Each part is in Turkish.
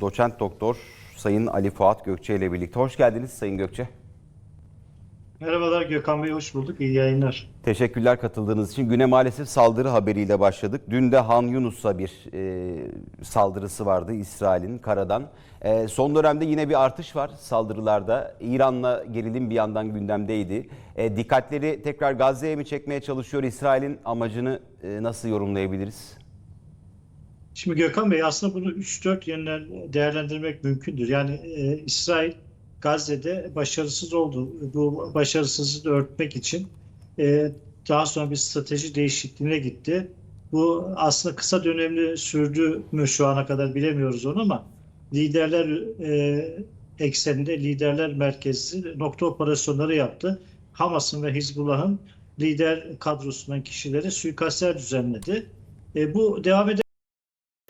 Doçent Doktor Sayın Ali Fuat Gökçe ile birlikte. Hoş geldiniz Sayın Gökçe. Merhabalar Gökhan Bey, hoş bulduk. İyi yayınlar. Teşekkürler katıldığınız için. Güne maalesef saldırı haberiyle başladık. Dün de Han Yunus'a bir e, saldırısı vardı İsrail'in karadan. E, son dönemde yine bir artış var saldırılarda. İran'la gerilim bir yandan gündemdeydi. E, dikkatleri tekrar Gazze'ye mi çekmeye çalışıyor? İsrail'in amacını e, nasıl yorumlayabiliriz? Şimdi Gökhan Bey aslında bunu 3-4 yönden değerlendirmek mümkündür. Yani e, İsrail Gazze'de başarısız oldu. Bu başarısızlığı örtmek için e, daha sonra bir strateji değişikliğine gitti. Bu aslında kısa dönemli sürdü mü şu ana kadar bilemiyoruz onu ama liderler e, ekseninde liderler merkezi nokta operasyonları yaptı. Hamas'ın ve Hizbullah'ın lider kadrosundan kişilere suikastler düzenledi. E, bu devam eder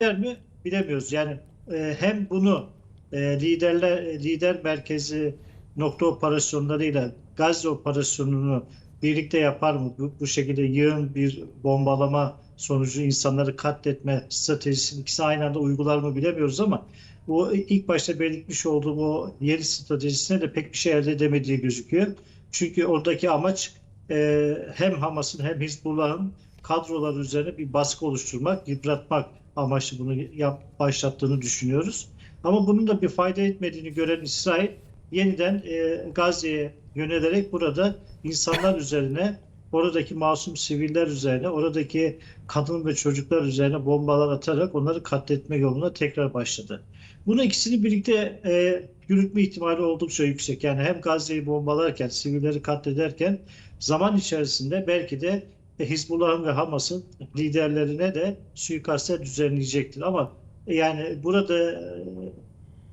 eder mi bilemiyoruz. Yani e, hem bunu e, liderler lider merkezi nokta operasyonlarıyla Gazze operasyonunu birlikte yapar mı? Bu, bu şekilde yığın bir bombalama sonucu insanları katletme stratejisini ikisi aynı anda uygular mı bilemiyoruz ama bu ilk başta belirtmiş olduğum o yeni stratejisine de pek bir şey elde edemediği gözüküyor. Çünkü oradaki amaç e, hem Hamas'ın hem Hizbullah'ın kadrolar üzerine bir baskı oluşturmak, yıpratmak amaçlı bunu yap, başlattığını düşünüyoruz. Ama bunun da bir fayda etmediğini gören İsrail yeniden e, Gazze'ye yönelerek burada insanlar üzerine, oradaki masum siviller üzerine, oradaki kadın ve çocuklar üzerine bombalar atarak onları katletme yoluna tekrar başladı. Bunu ikisini birlikte e, yürütme ihtimali oldukça yüksek. Yani hem Gazze'yi bombalarken, sivilleri katlederken zaman içerisinde belki de Hizbullah'ın ve Hamas'ın liderlerine de suikastler düzenleyecektir. Ama yani burada e,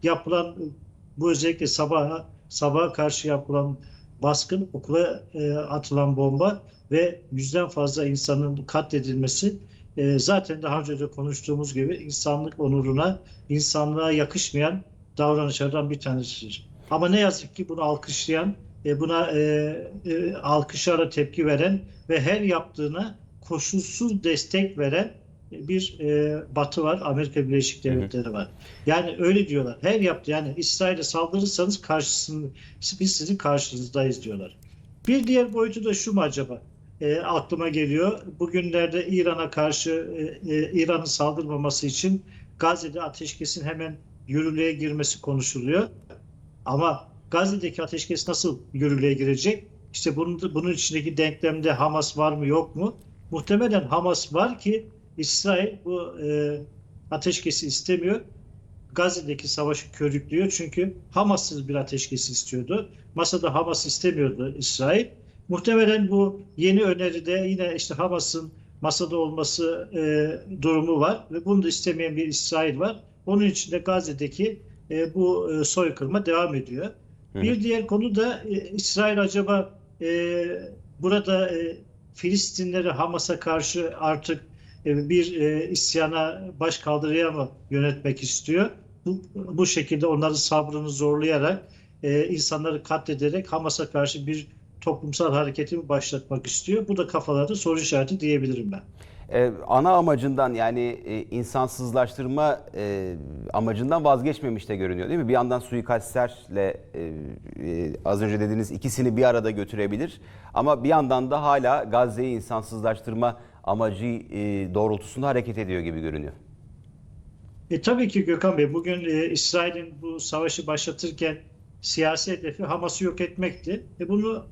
yapılan bu özellikle sabaha sabaha karşı yapılan baskın, okula e, atılan bomba ve yüzden fazla insanın katledilmesi e, zaten daha önce de konuştuğumuz gibi insanlık onuruna, insanlığa yakışmayan davranışlardan bir tanesidir. Ama ne yazık ki bunu alkışlayan, e, buna e, e, alkışlarla tepki veren ve her yaptığına koşulsuz destek veren bir e, batı var, Amerika Birleşik Devletleri var. Yani öyle diyorlar. Her yaptı yani İsrail'e saldırırsanız karşısında biz sizin karşınızdayız diyorlar. Bir diğer boyutu da şu mu acaba? E, aklıma geliyor. Bugünlerde İran'a karşı e, e, İran'ın saldırmaması için Gazze'de ateşkesin hemen yürürlüğe girmesi konuşuluyor. Ama Gazze'deki ateşkes nasıl yürürlüğe girecek? İşte bunun, bunun içindeki denklemde Hamas var mı yok mu? Muhtemelen Hamas var ki İsrail bu e, ateşkesi istemiyor. Gazze'deki savaşı körüklüyor çünkü Hamas'sız bir ateşkesi istiyordu. Masada Hamas istemiyordu İsrail. Muhtemelen bu yeni öneride yine işte Hamas'ın masada olması e, durumu var ve bunu da istemeyen bir İsrail var. Onun için de Gazze'deki e, bu e, soykırıma devam ediyor. Bir diğer konu da e, İsrail acaba e, burada e, Filistinleri Hamas'a karşı artık e, bir e, isyana baş kaldırıya mı yönetmek istiyor? Bu, bu şekilde onların sabrını zorlayarak e, insanları katlederek Hamas'a karşı bir toplumsal hareketi başlatmak istiyor? Bu da kafalarda soru işareti diyebilirim ben. Ee, ana amacından yani e, insansızlaştırma e, amacından vazgeçmemiş de görünüyor değil mi? Bir yandan suikastlerle e, e, az önce dediğiniz ikisini bir arada götürebilir. Ama bir yandan da hala Gazze'yi insansızlaştırma amacı doğrultusunda hareket ediyor gibi görünüyor. E, tabii ki Gökhan Bey bugün İsrail'in bu savaşı başlatırken siyasi hedefi Hamas'ı yok etmekti. E, bunu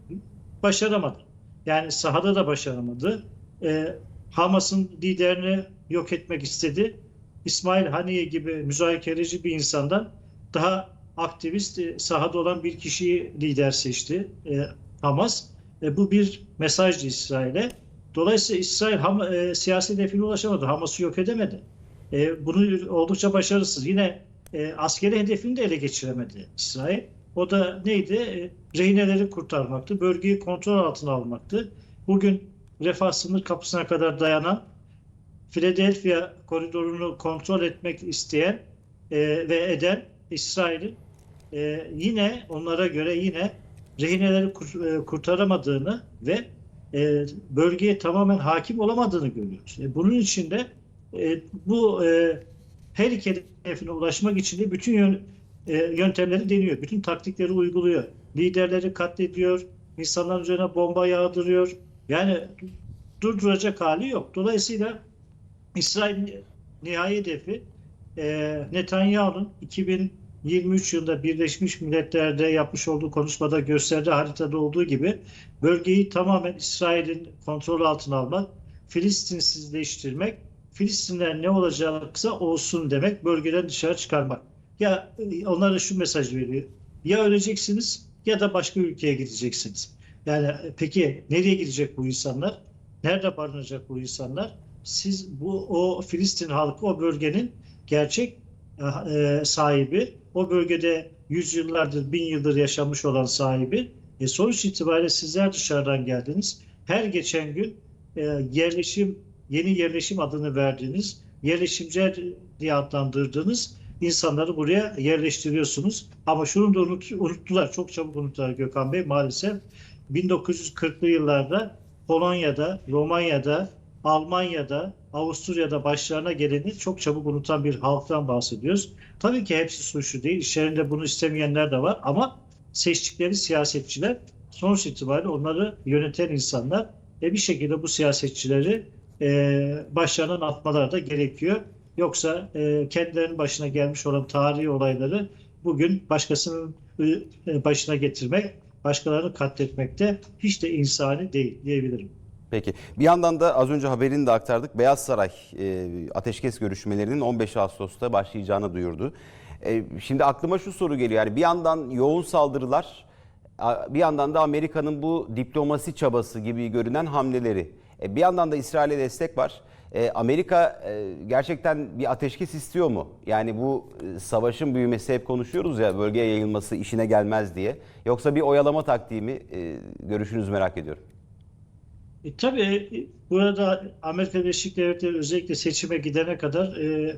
başaramadı. Yani sahada da başaramadı. E, Hamas'ın liderini yok etmek istedi. İsmail Haniye gibi müzakereci bir insandan daha aktivist e, sahada olan bir kişiyi lider seçti e, Hamas. E, bu bir mesajdı İsrail'e. Dolayısıyla İsrail Ham, e, siyasi hedefine ulaşamadı. Hamas'ı yok edemedi. E, bunu oldukça başarısız. Yine e, askeri hedefini de ele geçiremedi İsrail. O da neydi? E, rehineleri kurtarmaktı. Bölgeyi kontrol altına almaktı. Bugün refah sınır kapısına kadar dayanan Philadelphia koridorunu kontrol etmek isteyen e, ve eden İsrail'in e, yine onlara göre yine rehineleri e, kurtaramadığını ve e, bölgeye tamamen hakim olamadığını görüyoruz. E, bunun için de e, bu e, her iki hedefine ulaşmak için de bütün yön, e, yöntemleri deniyor. Bütün taktikleri uyguluyor. Liderleri katlediyor. insanların üzerine bomba yağdırıyor. Yani durduracak hali yok. Dolayısıyla İsrail nihai hedefi e, Netanyahu'nun 2023 yılında Birleşmiş Milletler'de yapmış olduğu konuşmada gösterdiği haritada olduğu gibi bölgeyi tamamen İsrail'in kontrol altına almak, Filistinsizleştirmek, Filistinler ne olacaksa olsun demek, bölgeden dışarı çıkarmak. Ya e, onlara şu mesaj veriyor. Ya öleceksiniz ya da başka ülkeye gideceksiniz. Yani e, peki nereye gidecek bu insanlar? Nerede barınacak bu insanlar? Siz bu o Filistin halkı o bölgenin gerçek e, sahibi, o bölgede yüzyıllardır, bin yıldır yaşamış olan sahibi. E, sonuç itibariyle sizler dışarıdan geldiniz. Her geçen gün e, yerleşim, yeni yerleşim adını verdiğiniz, yerleşimciler diye adlandırdığınız insanları buraya yerleştiriyorsunuz. Ama şunu da unut, unuttular, çok çabuk unuttular Gökhan Bey maalesef. 1940'lı yıllarda Polonya'da, Romanya'da, Almanya'da, Avusturya'da başlarına geleni çok çabuk unutan bir halktan bahsediyoruz. Tabii ki hepsi suçlu değil. İşlerinde bunu istemeyenler de var ama seçtikleri siyasetçiler sonuç itibariyle onları yöneten insanlar ve bir şekilde bu siyasetçileri e, başlarından atmaları da gerekiyor. Yoksa e, kendilerinin başına gelmiş olan tarihi olayları bugün başkasının e, başına getirmek, başkalarını katletmekte hiç de insani değil diyebilirim. Peki. Bir yandan da az önce haberini de aktardık. Beyaz Saray e, ateşkes görüşmelerinin 15 Ağustos'ta başlayacağını duyurdu. E, şimdi aklıma şu soru geliyor. Yani bir yandan yoğun saldırılar, bir yandan da Amerika'nın bu diplomasi çabası gibi görünen hamleleri. E, bir yandan da İsrail'e destek var. E, Amerika e, gerçekten bir ateşkes istiyor mu? Yani bu e, savaşın büyümesi hep konuşuyoruz ya bölgeye yayılması işine gelmez diye. Yoksa bir oyalama taktiği mi? Görüşünüzü merak ediyorum. E, tabii burada Amerika Birleşik Devletleri özellikle seçime gidene kadar e,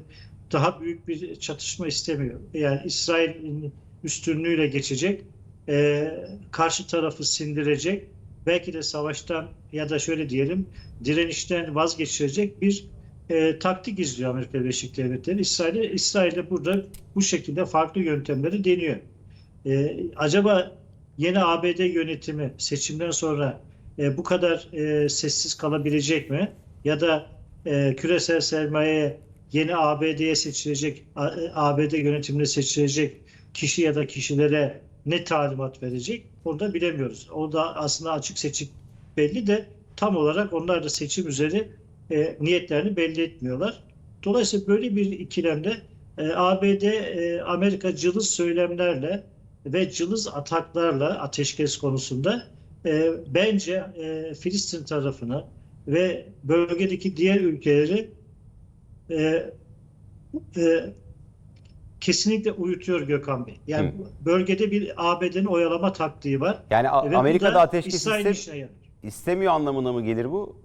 daha büyük bir çatışma istemiyor. Yani İsrail'in üstünlüğüyle geçecek, e, karşı tarafı sindirecek, belki de savaştan ya da şöyle diyelim direnişten vazgeçirecek bir e, taktik izliyor Amerika Birleşik Devletleri. İsrail'e İsrail'de burada bu şekilde farklı yöntemleri deniyor. E, acaba yeni ABD yönetimi seçimden sonra e, bu kadar e, sessiz kalabilecek mi? Ya da e, küresel sermaye yeni ABD'ye seçilecek, A- e, ABD yönetimine seçilecek kişi ya da kişilere ne talimat verecek? Onu da bilemiyoruz. O da aslında açık seçik belli de tam olarak onlar da seçim üzeri e, niyetlerini belli etmiyorlar. Dolayısıyla böyle bir ikilemde e, ABD, e, Amerika cılız söylemlerle ve cılız ataklarla ateşkes konusunda e, bence e, Filistin tarafını ve bölgedeki diğer ülkeleri e, e, kesinlikle uyutuyor Gökhan Bey. Yani bölgede bir ABD'nin oyalama taktiği var. Yani Ve bu Amerika da da ateşkes İsrail'in iste- işine yarar. istemiyor anlamına mı gelir bu?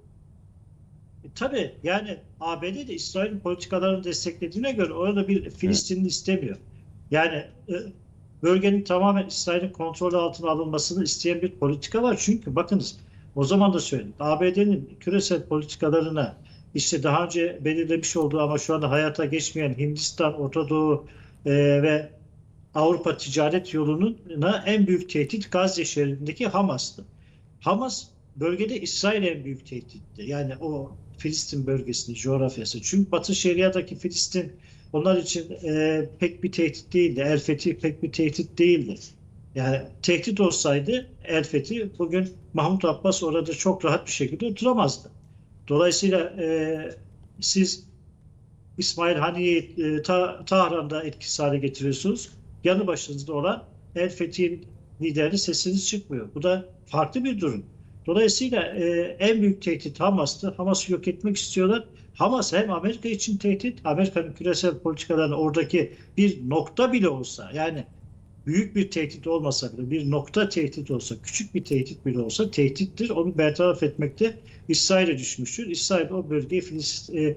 E, tabii yani ABD de İsrail'in politikalarını desteklediğine göre orada bir Filistin'i istemiyor. Yani e, bölgenin tamamen İsrail'in kontrolü altına alınmasını isteyen bir politika var. Çünkü bakınız o zaman da söyledim. ABD'nin küresel politikalarına işte daha önce belirlemiş olduğu ama şu anda hayata geçmeyen Hindistan, Orta Doğu e, ve Avrupa ticaret yoluna en büyük tehdit Gazze şeridindeki Hamas'tı. Hamas bölgede İsrail en büyük tehditti. Yani o Filistin bölgesinin coğrafyası. Çünkü Batı Şeria'daki Filistin onlar için e, pek bir tehdit değildi. El Fethi pek bir tehdit değildi. Yani tehdit olsaydı El Fethi bugün Mahmut Abbas orada çok rahat bir şekilde oturamazdı. Dolayısıyla e, siz İsmail Haniye'yi e, Ta- Tahran'da etkisiz hale getiriyorsunuz. Yanı başınızda olan El Fethi'nin lideri sesiniz çıkmıyor. Bu da farklı bir durum. Dolayısıyla e, en büyük tehdit Hamas'tı. Hamas'ı yok etmek istiyorlar. Hamas hem Amerika için tehdit, Amerika'nın küresel politikalarını oradaki bir nokta bile olsa yani büyük bir tehdit olmasa bile bir nokta tehdit olsa, küçük bir tehdit bile olsa tehdittir. Onu bertaraf etmekte İsrail'e düşmüştür. İsrail o bölgeyi Filist, e,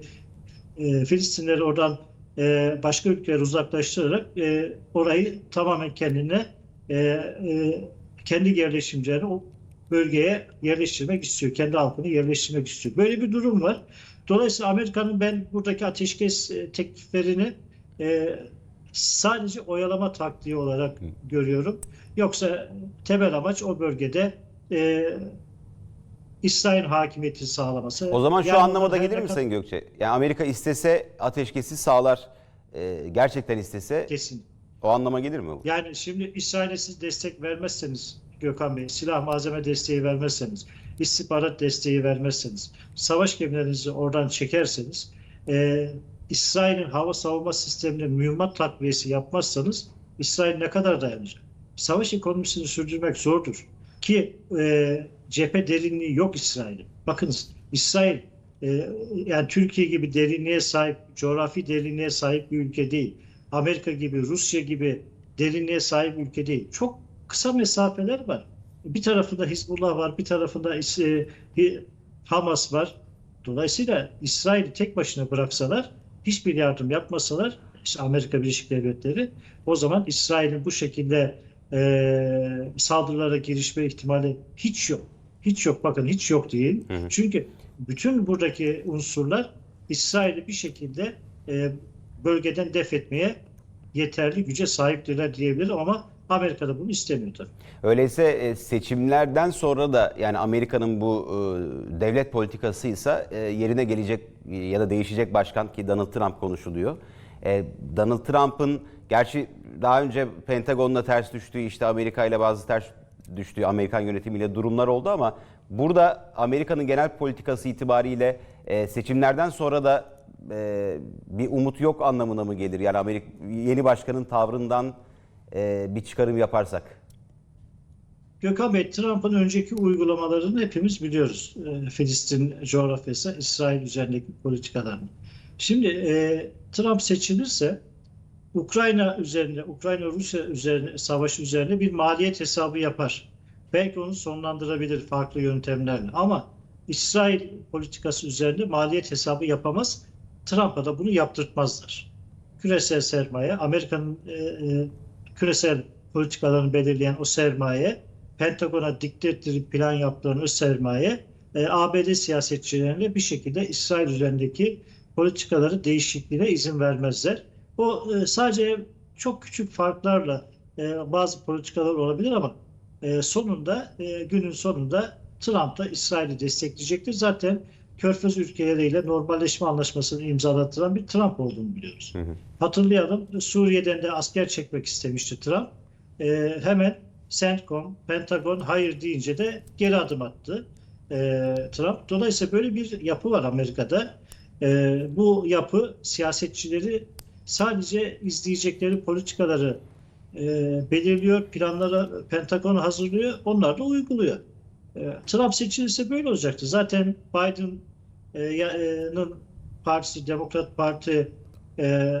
e, Filistinleri oradan e, başka ülkelere uzaklaştırarak e, orayı tamamen kendine e, e, kendi yerleşimcilerini o bölgeye yerleştirmek istiyor. Kendi halkını yerleştirmek istiyor. Böyle bir durum var. Dolayısıyla Amerika'nın ben buradaki ateşkes tekliflerini e, sadece oyalama taktiği olarak görüyorum. Yoksa temel amaç o bölgede e, İsrail hakimiyetini sağlaması. O zaman şu Yani anlamada gelir mi Sayın Gökçe? Yani Amerika istese ateşkesi sağlar. e, gerçekten istese Kesin. o anlama gelir mi? Yani şimdi İsrail'e siz destek vermezseniz Gökhan Bey, silah malzeme desteği vermezseniz, istihbarat desteği vermezseniz, savaş gemilerinizi oradan çekerseniz, e, İsrail'in hava savunma sistemine mühimmat takviyesi yapmazsanız İsrail ne kadar dayanacak? Savaş ekonomisini sürdürmek zordur. Ki e, cephe derinliği yok İsrail'in. Bakınız İsrail e, yani Türkiye gibi derinliğe sahip, coğrafi derinliğe sahip bir ülke değil. Amerika gibi, Rusya gibi derinliğe sahip ülke değil. Çok kısa mesafeler var. Bir tarafında Hizbullah var, bir tarafında e, Hamas var. Dolayısıyla İsrail'i tek başına bıraksalar, hiçbir yardım yapmasalar, işte Amerika Birleşik Devletleri, o zaman İsrail'in bu şekilde e, saldırılara girişme ihtimali hiç yok. Hiç yok. Bakın hiç yok değil. Hı hı. Çünkü bütün buradaki unsurlar İsrail'i bir şekilde e, bölgeden def etmeye yeterli güce sahiptirler diyebilirim ama Amerika da bunu istemiyor tabii. Öyleyse e, seçimlerden sonra da yani Amerika'nın bu e, devlet politikasıysa e, yerine gelecek ya da değişecek başkan ki Donald Trump konuşuluyor. Donald Trump'ın gerçi daha önce Pentagon'la ters düştüğü işte Amerika ile bazı ters düştüğü Amerikan yönetimiyle durumlar oldu ama burada Amerika'nın genel politikası itibariyle e, seçimlerden sonra da e, bir umut yok anlamına mı gelir? Yani Amerika yeni başkanın tavrından e, bir çıkarım yaparsak. Gökhan Bey, Trump'ın önceki uygulamalarını hepimiz biliyoruz. Filistin coğrafyası, İsrail üzerindeki politikalarını. Şimdi Trump seçilirse Ukrayna üzerinde, Ukrayna-Rusya üzerine, savaşı üzerine bir maliyet hesabı yapar. Belki onu sonlandırabilir farklı yöntemlerle. Ama İsrail politikası üzerinde maliyet hesabı yapamaz. Trump'a da bunu yaptırtmazlar. Küresel sermaye, Amerika'nın e, e, küresel politikalarını belirleyen o sermaye, Pentagon'a dikte ettirip plan yaptıran o sermaye, e, ABD siyasetçilerine bir şekilde İsrail üzerindeki politikaları değişikliğine izin vermezler. O e, sadece çok küçük farklarla e, bazı politikalar olabilir ama e, sonunda e, günün sonunda Trump da İsrail'i destekleyecektir. Zaten Körfez ülkeleriyle normalleşme anlaşmasını imzalattıran bir Trump olduğunu biliyoruz. Hı hı. Hatırlayalım Suriye'den de asker çekmek istemişti Trump. E, hemen CENTCOM, Pentagon hayır deyince de geri adım attı e, Trump. Dolayısıyla böyle bir yapı var Amerika'da. E, bu yapı siyasetçileri sadece izleyecekleri politikaları e, belirliyor, planları Pentagon hazırlıyor, onlar da uyguluyor. E, Trump seçilirse böyle olacaktı. Zaten Biden'ın partisi, Demokrat Parti e,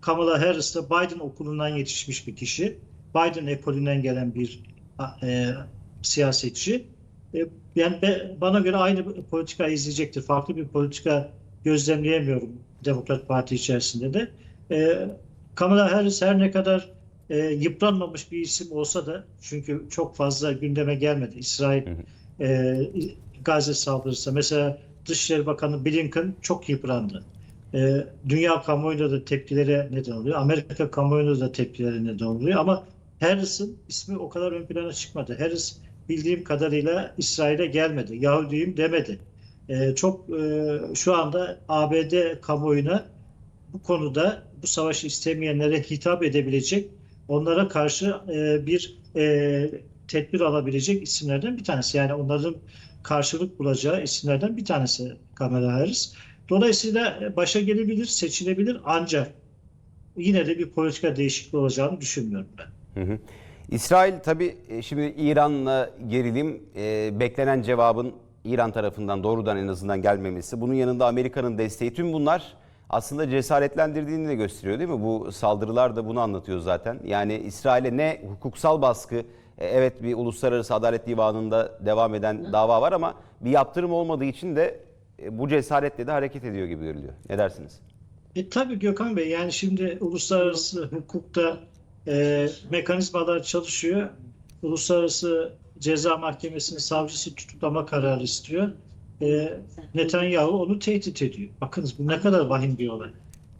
Kamala Harris de Biden okulundan yetişmiş bir kişi. Biden ekolünden gelen bir e, siyasetçi. E, yani be- bana göre aynı politika izleyecektir. Farklı bir politika gözlemleyemiyorum Demokrat Parti içerisinde de. E, Kamala Harris her ne kadar e, yıpranmamış bir isim olsa da çünkü çok fazla gündeme gelmedi. İsrail e, Gazze saldırısı. Mesela Dışişleri Bakanı Blinken çok yıprandı. E, dünya kamuoyunda da tepkilere neden oluyor. Amerika kamuoyunda da tepkilere neden oluyor. Ama Harris'ın ismi o kadar ön plana çıkmadı. Harris bildiğim kadarıyla İsrail'e gelmedi. Yahudiyim demedi. E, çok e, şu anda ABD kamuoyuna bu konuda bu savaşı istemeyenlere hitap edebilecek, onlara karşı e, bir e, tedbir alabilecek isimlerden bir tanesi. Yani onların karşılık bulacağı isimlerden bir tanesi Kamala Harris. Dolayısıyla e, başa gelebilir, seçilebilir ancak yine de bir politika değişikliği olacağını düşünmüyorum ben. Hı hı. İsrail tabii e, şimdi İran'la gerilim e, beklenen cevabın İran tarafından doğrudan en azından gelmemesi. Bunun yanında Amerika'nın desteği tüm bunlar aslında cesaretlendirdiğini de gösteriyor değil mi? Bu saldırılar da bunu anlatıyor zaten. Yani İsrail'e ne hukuksal baskı, e, evet bir Uluslararası Adalet Divanı'nda devam eden dava var ama bir yaptırım olmadığı için de e, bu cesaretle de hareket ediyor gibi görülüyor. Ne dersiniz? E, tabii Gökhan Bey yani şimdi uluslararası hukukta e, mekanizmalar çalışıyor. Uluslararası Ceza Mahkemesi'nin savcısı tutuklama kararı istiyor. E, Netanyahu onu tehdit ediyor. Bakınız bu ne kadar vahim bir olay.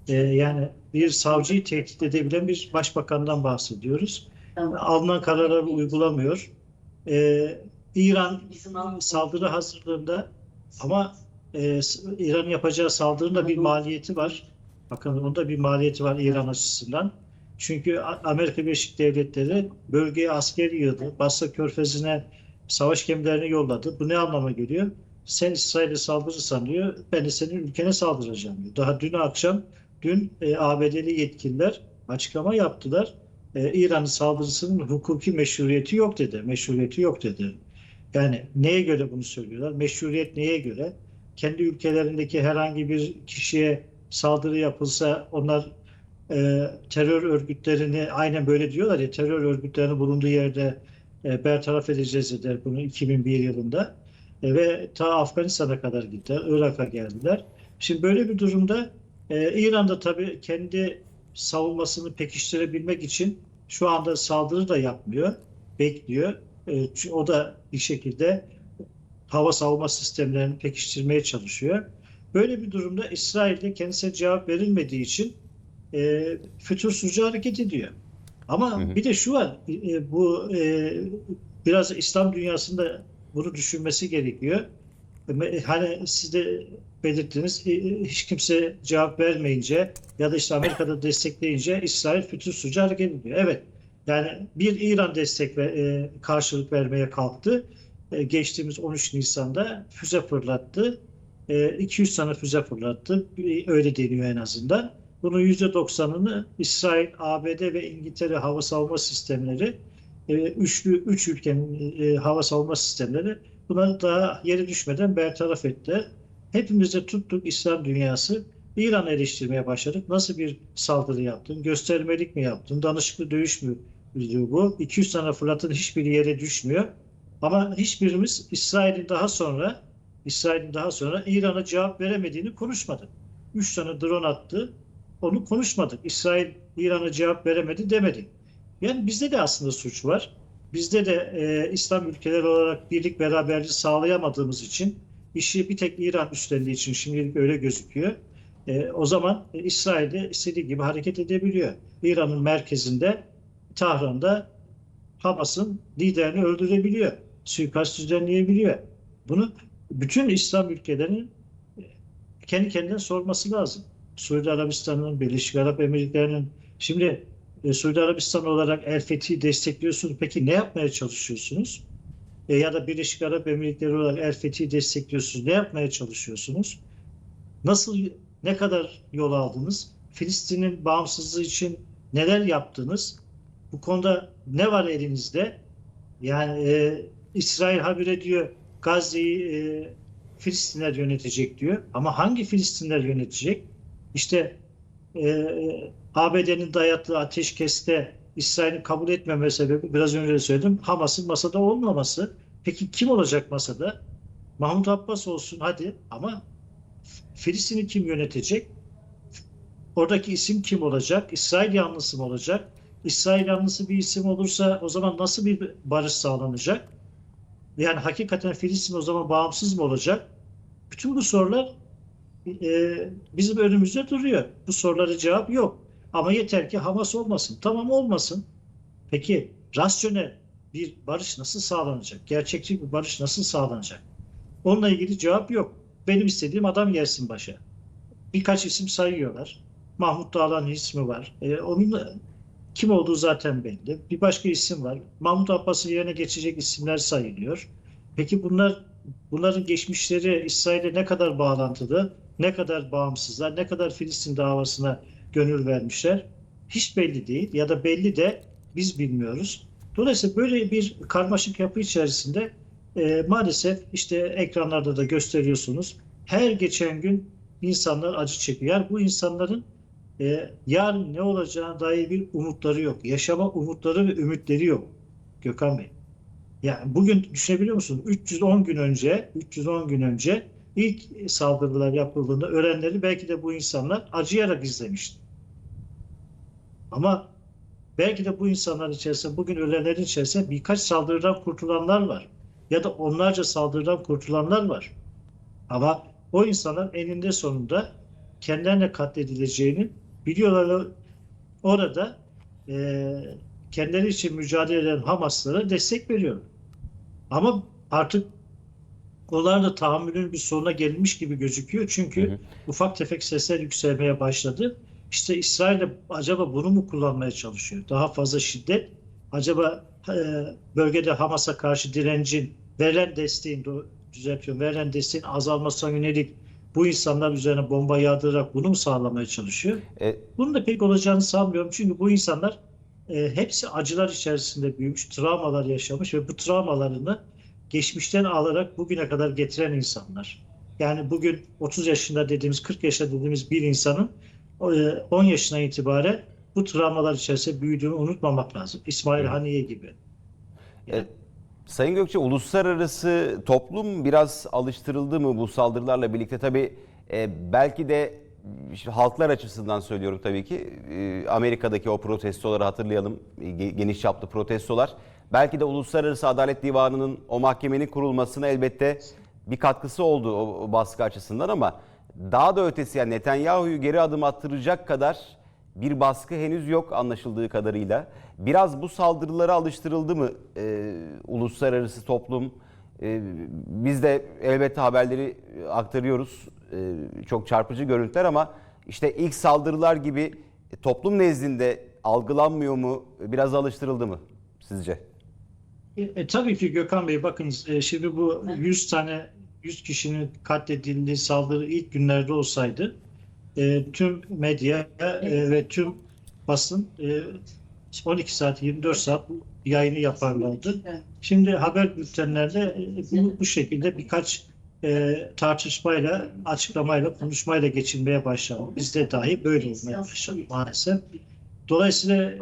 E, yani bir savcıyı tehdit edebilen bir başbakandan bahsediyoruz. Alınan kararları uygulamıyor. E, İran saldırı hazırlığında ama e, İran'ın yapacağı saldırının da bir maliyeti var. Bakın onda bir maliyeti var İran açısından. Çünkü Amerika Birleşik Devletleri bölgeye asker yığdı. Basra Körfezi'ne savaş gemilerini yolladı. Bu ne anlama geliyor? Sen İsrail'e saldırırsan diyor, ben de senin ülkene saldıracağım diyor. Daha dün akşam, dün e, ABD'li yetkililer açıklama yaptılar. E, İran'ın saldırısının hukuki meşruiyeti yok dedi. Meşruiyeti yok dedi. Yani neye göre bunu söylüyorlar? Meşruiyet neye göre? Kendi ülkelerindeki herhangi bir kişiye saldırı yapılsa onlar e, terör örgütlerini aynen böyle diyorlar ya terör örgütlerinin bulunduğu yerde e, bertaraf edeceğiz dediler bunu 2001 yılında ve ta Afganistan'a kadar gittiler, Irak'a geldiler. Şimdi böyle bir durumda e, İran'da tabii kendi savunmasını pekiştirebilmek için şu anda saldırı da yapmıyor, bekliyor. E, o da bir şekilde hava savunma sistemlerini pekiştirmeye çalışıyor. Böyle bir durumda İsrail'de kendisine cevap verilmediği için e, fütursuzca hareket ediyor. Ama Hı hı. bir de şu var, e, bu e, biraz İslam dünyasında bunu düşünmesi gerekiyor. E, Hani siz de belirttiniz, e, e, hiç kimse cevap vermeyince ya da işte Amerika'da destekleyince İsrail fütursuzca hareket ediyor. Evet, yani bir İran destek ve karşılık vermeye kalktı. Geçtiğimiz 13 Nisan'da füze fırlattı. E, 200 tane füze fırlattı. Öyle deniyor en azından. Bunun %90'ını İsrail, ABD ve İngiltere hava savunma sistemleri, üçlü üç ülkenin e, hava savunma sistemleri bunları daha yere düşmeden bertaraf etti. Hepimiz de tuttuk İslam dünyası. İran'ı eleştirmeye başladık. Nasıl bir saldırı yaptın? Göstermelik mi yaptın? Danışıklı dövüş mü diyor bu? 200 tane fırlatın hiçbiri yere düşmüyor. Ama hiçbirimiz İsrail'in daha sonra İsrail'in daha sonra İran'a cevap veremediğini konuşmadık. Üç tane drone attı. Onu konuşmadık. İsrail İran'a cevap veremedi demedik. Yani bizde de aslında suç var. Bizde de e, İslam ülkeleri olarak birlik beraberliği sağlayamadığımız için işi bir tek İran üstlendiği için şimdilik öyle gözüküyor. E, o zaman e, İsrail de istediği gibi hareket edebiliyor. İran'ın merkezinde Tahran'da Hamas'ın liderini öldürebiliyor. Suikast düzenleyebiliyor. Bunu bütün İslam ülkelerinin e, kendi kendine sorması lazım. Suudi Arabistan'ın, Birleşik Arap Emirlikleri'nin şimdi e, Suudi Arabistan olarak El Fethi'yi destekliyorsunuz. Peki ne yapmaya çalışıyorsunuz? E, ya da Birleşik Arap Emirlikleri olarak El Fethi'yi destekliyorsunuz. Ne yapmaya çalışıyorsunuz? Nasıl, ne kadar yol aldınız? Filistin'in bağımsızlığı için neler yaptınız? Bu konuda ne var elinizde? Yani e, İsrail habire diyor Gazze'yi e, Filistinler yönetecek diyor. Ama hangi Filistinler yönetecek? İşte e, ABD'nin dayattığı ateşkeste İsrail'in kabul etmeme sebebi biraz önce de söyledim. Hamas'ın masada olmaması. Peki kim olacak masada? Mahmut Abbas olsun hadi ama Filistin'i kim yönetecek? Oradaki isim kim olacak? İsrail yanlısı mı olacak? İsrail yanlısı bir isim olursa o zaman nasıl bir barış sağlanacak? Yani hakikaten Filistin o zaman bağımsız mı olacak? Bütün bu sorular e, bizim önümüzde duruyor. Bu sorulara cevap yok. Ama yeter ki Hamas olmasın. Tamam olmasın. Peki rasyonel bir barış nasıl sağlanacak? Gerçekçi bir barış nasıl sağlanacak? Onunla ilgili cevap yok. Benim istediğim adam gelsin başa. Birkaç isim sayıyorlar. Mahmut Dağlan'ın ismi var. E, onun kim olduğu zaten belli. Bir başka isim var. Mahmut Abbas'ın yerine geçecek isimler sayılıyor. Peki bunlar bunların geçmişleri İsrail'e ne kadar bağlantılı, ne kadar bağımsızlar, ne kadar Filistin davasına gönül vermişler hiç belli değil ya da belli de biz bilmiyoruz. Dolayısıyla böyle bir karmaşık yapı içerisinde e, maalesef işte ekranlarda da gösteriyorsunuz. Her geçen gün insanlar acı çekiyor. Yani bu insanların e, yarın ne olacağına dair bir umutları yok. Yaşama umutları ve ümitleri yok Gökhan Bey. Yani bugün düşünebiliyor musun? 310 gün önce, 310 gün önce ilk saldırılar yapıldığında ölenleri belki de bu insanlar acıyarak izlemişti. Ama belki de bu insanlar içerisinde, bugün ölenlerin içerisinde birkaç saldırıdan kurtulanlar var. Ya da onlarca saldırıdan kurtulanlar var. Ama o insanlar eninde sonunda kendilerine katledileceğini biliyorlar. Orada e, kendileri için mücadele eden Hamaslara destek veriyor. Ama artık onlar da tahammülün bir sonuna gelmiş gibi gözüküyor. Çünkü Hı hı. ufak tefek sesler yükselmeye başladı. İşte İsrail de acaba bunu mu kullanmaya çalışıyor? Daha fazla şiddet. Acaba e, bölgede Hamas'a karşı direncin, verilen desteğin, düzeltiyorum, verilen desteğin azalmasına yönelik bu insanlar üzerine bomba yağdırarak bunu mu sağlamaya çalışıyor? E, Bunun da pek olacağını sanmıyorum. Çünkü bu insanlar e, hepsi acılar içerisinde büyümüş, travmalar yaşamış ve bu travmalarını geçmişten alarak bugüne kadar getiren insanlar. Yani bugün 30 yaşında dediğimiz, 40 yaşında dediğimiz bir insanın e, 10 yaşına itibaren bu travmalar içerisinde büyüdüğünü unutmamak lazım. İsmail Haniye gibi. E, Sayın Gökçe, uluslararası toplum biraz alıştırıldı mı bu saldırılarla birlikte? Tabii e, belki de işte halklar açısından söylüyorum tabii ki. E, Amerika'daki o protestoları hatırlayalım, e, ge- geniş çaplı protestolar. Belki de Uluslararası Adalet Divanı'nın o mahkemenin kurulmasına elbette bir katkısı oldu o, baskı açısından ama daha da ötesi yani Netanyahu'yu geri adım attıracak kadar bir baskı henüz yok anlaşıldığı kadarıyla. Biraz bu saldırılara alıştırıldı mı e, uluslararası toplum? E, biz de elbette haberleri aktarıyoruz. E, çok çarpıcı görüntüler ama işte ilk saldırılar gibi toplum nezdinde algılanmıyor mu? Biraz alıştırıldı mı sizce? E, tabii ki Gökhan Bey bakınız e, şimdi bu 100 tane 100 kişinin katledildiği saldırı ilk günlerde olsaydı e, tüm medya e, ve tüm basın e, 12 saat 24 saat yayını yaparlardı. Şimdi haber bültenlerde e, bu, bu şekilde birkaç e, tartışmayla, açıklamayla, konuşmayla geçilmeye başladı. Bizde dahi böyle olmaya başladı maalesef. Dolayısıyla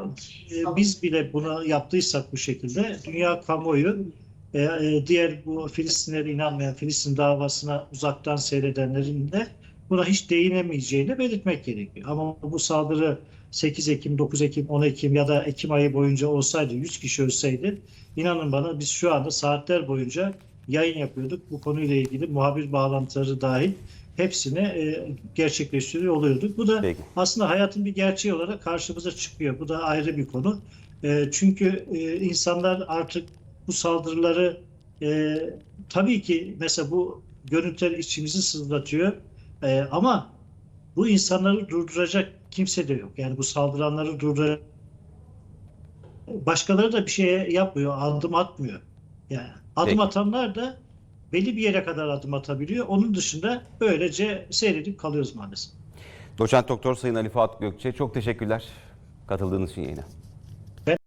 e, biz bile bunu yaptıysak bu şekilde dünya kamuoyu e, e, diğer bu Filistinlere inanmayan, Filistin davasına uzaktan seyredenlerin de buna hiç değinemeyeceğini belirtmek gerekiyor. Ama bu saldırı 8 Ekim, 9 Ekim, 10 Ekim ya da Ekim ayı boyunca olsaydı, 100 kişi ölseydi inanın bana biz şu anda saatler boyunca yayın yapıyorduk. Bu konuyla ilgili muhabir bağlantıları dahil hepsini e, gerçekleştiriyor oluyorduk. Bu da Peki. aslında hayatın bir gerçeği olarak karşımıza çıkıyor. Bu da ayrı bir konu. E, çünkü e, insanlar artık bu saldırıları e, tabii ki mesela bu görüntüler içimizi sızlatıyor. E, ama bu insanları durduracak kimse de yok. Yani bu saldıranları durduracak başkaları da bir şey yapmıyor, adım atmıyor. Yani adım Peki. atanlar da belli bir yere kadar adım atabiliyor. Onun dışında böylece seyredip kalıyoruz maalesef. Doçent Doktor Sayın Ali Fuat Gökçe çok teşekkürler katıldığınız için yayına.